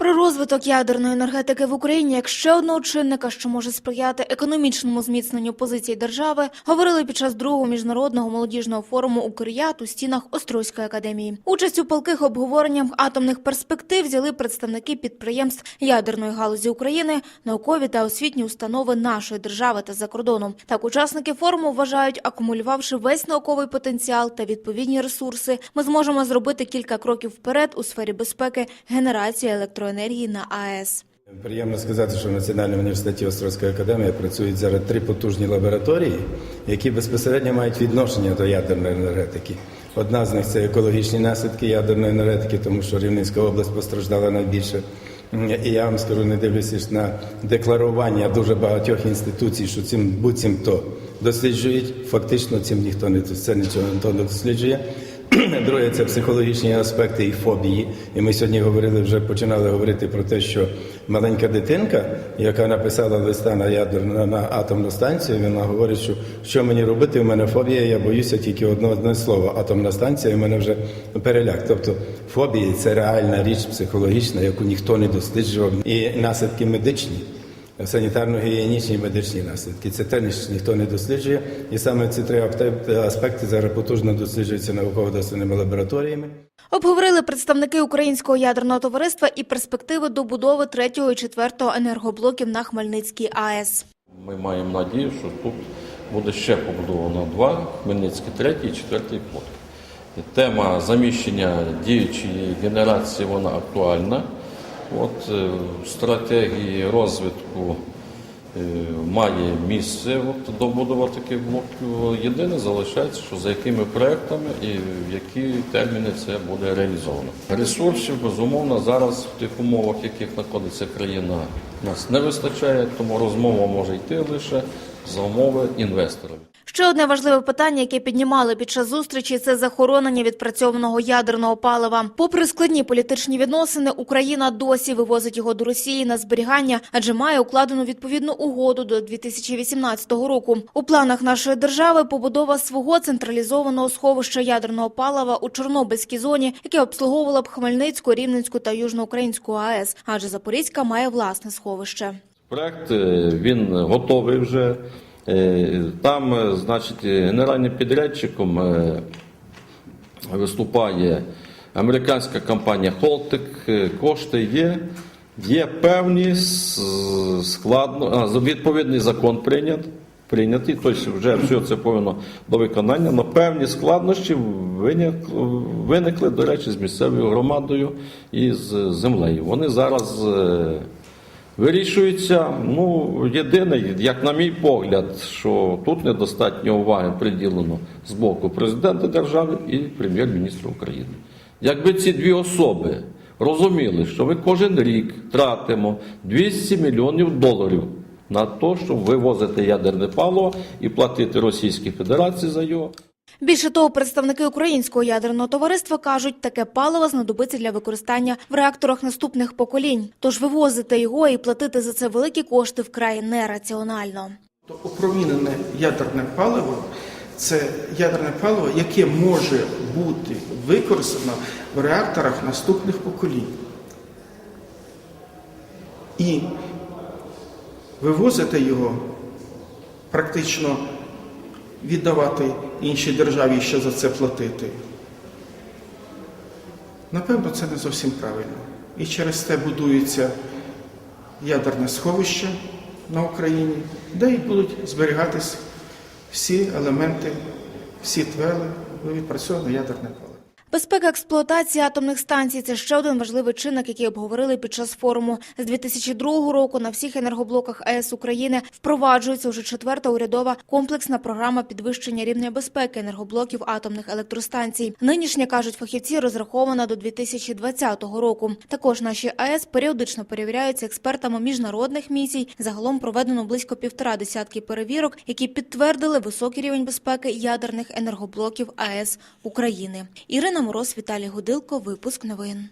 Про розвиток ядерної енергетики в Україні як ще одного чинника, що може сприяти економічному зміцненню позицій держави, говорили під час другого міжнародного молодіжного форуму «Укріят» у стінах Острозької академії. Участь у палких обговореннях атомних перспектив взяли представники підприємств ядерної галузі України, наукові та освітні установи нашої держави та за кордоном. Так, учасники форуму вважають, акумулювавши весь науковий потенціал та відповідні ресурси, ми зможемо зробити кілька кроків вперед у сфері безпеки генерації електроенергії на АЕС. Приємно сказати, що в Національному університеті Острозької академії працюють зараз три потужні лабораторії, які безпосередньо мають відношення до ядерної енергетики. Одна з них це екологічні наслідки ядерної енергетики, тому що Рівненська область постраждала найбільше. І я вам скажу, не дивлячись на декларування дуже багатьох інституцій, що цим буцімто досліджують. Фактично цим ніхто не це нічого не досліджує. Друге, це психологічні аспекти і фобії. І ми сьогодні говорили, вже починали говорити про те, що маленька дитинка, яка написала листа на ядерну на атомну станцію, вона говорить, що що мені робити, у мене фобія, я боюся тільки одного одне слово. Атомна станція, і мене вже переляк. Тобто фобії це реальна річ психологічна, яку ніхто не досліджував, і наслідки медичні. Санітарно-гігієнічні медичні наслідки. Це теж ніхто не досліджує. І саме ці три аспекти зараз потужно досліджуються науково-дослідними лабораторіями. Обговорили представники Українського ядерного товариства і перспективи добудови третього і четвертого енергоблоків на Хмельницькій АЕС. Ми маємо надію, що тут буде ще побудовано два, Хмельницький третій і четвертий блок. Тема заміщення діючої генерації вона актуальна. От е, в стратегії розвитку е, має місце от, добудова таких блоків. Єдине залишається, що за якими проектами і в які терміни це буде реалізовано. Ресурсів, безумовно, зараз в тих умовах, в яких знаходиться країна, нас не вистачає, тому розмова може йти лише за умови інвесторів. Ще одне важливе питання, яке піднімали під час зустрічі, це захоронення відпрацьованого ядерного палива. Попри складні політичні відносини, Україна досі вивозить його до Росії на зберігання, адже має укладену відповідну угоду до 2018 року. У планах нашої держави побудова свого централізованого сховища ядерного палива у Чорнобильській зоні, яке обслуговувало б Хмельницьку, Рівненську та Южноукраїнську АЕС, адже Запорізька має власне сховище. Проект е, він готовий вже. Е, Там, е, значить, генеральним підрядчиком е, виступає американська компанія Холтик. Е, Кошти є. Є певні складно, відповідний закон прийнят, прийнятий, тобто вже все це повинно до виконання, але певні складнощі виникли, до речі, з місцевою громадою і з землею. Вони зараз е, Вирішується, ну, єдине, як на мій погляд, що тут недостатньо уваги приділено з боку президента держави і прем'єр-міністра України. Якби ці дві особи розуміли, що ми кожен рік тратимо 200 мільйонів доларів на те, щоб вивозити ядерне паливо і платити Російській Федерації за його. Більше того, представники українського ядерного товариства кажуть, таке паливо знадобиться для використання в реакторах наступних поколінь. Тож вивозити його і платити за це великі кошти вкрай нераціонально. Опромінене ядерне паливо це ядерне паливо, яке може бути використано в реакторах наступних поколінь. І вивозити його практично віддавати іншій державі і ще за це платити. Напевно, це не зовсім правильно. І через те будується ядерне сховище на Україні, де і будуть зберігатись всі елементи, всі твели відпрацьоване ядерне паливо. Безпека експлуатації атомних станцій це ще один важливий чинник, який обговорили під час форуму. З 2002 року на всіх енергоблоках АЕС України впроваджується вже четверта урядова комплексна програма підвищення рівня безпеки енергоблоків атомних електростанцій. Нинішня кажуть фахівці, розрахована до 2020 року. Також наші АЕС періодично перевіряються експертами міжнародних місій. Загалом проведено близько півтора десятки перевірок, які підтвердили високий рівень безпеки ядерних енергоблоків АЕС України. Ірина Мороз, Віталій Гудилко. Випуск новин.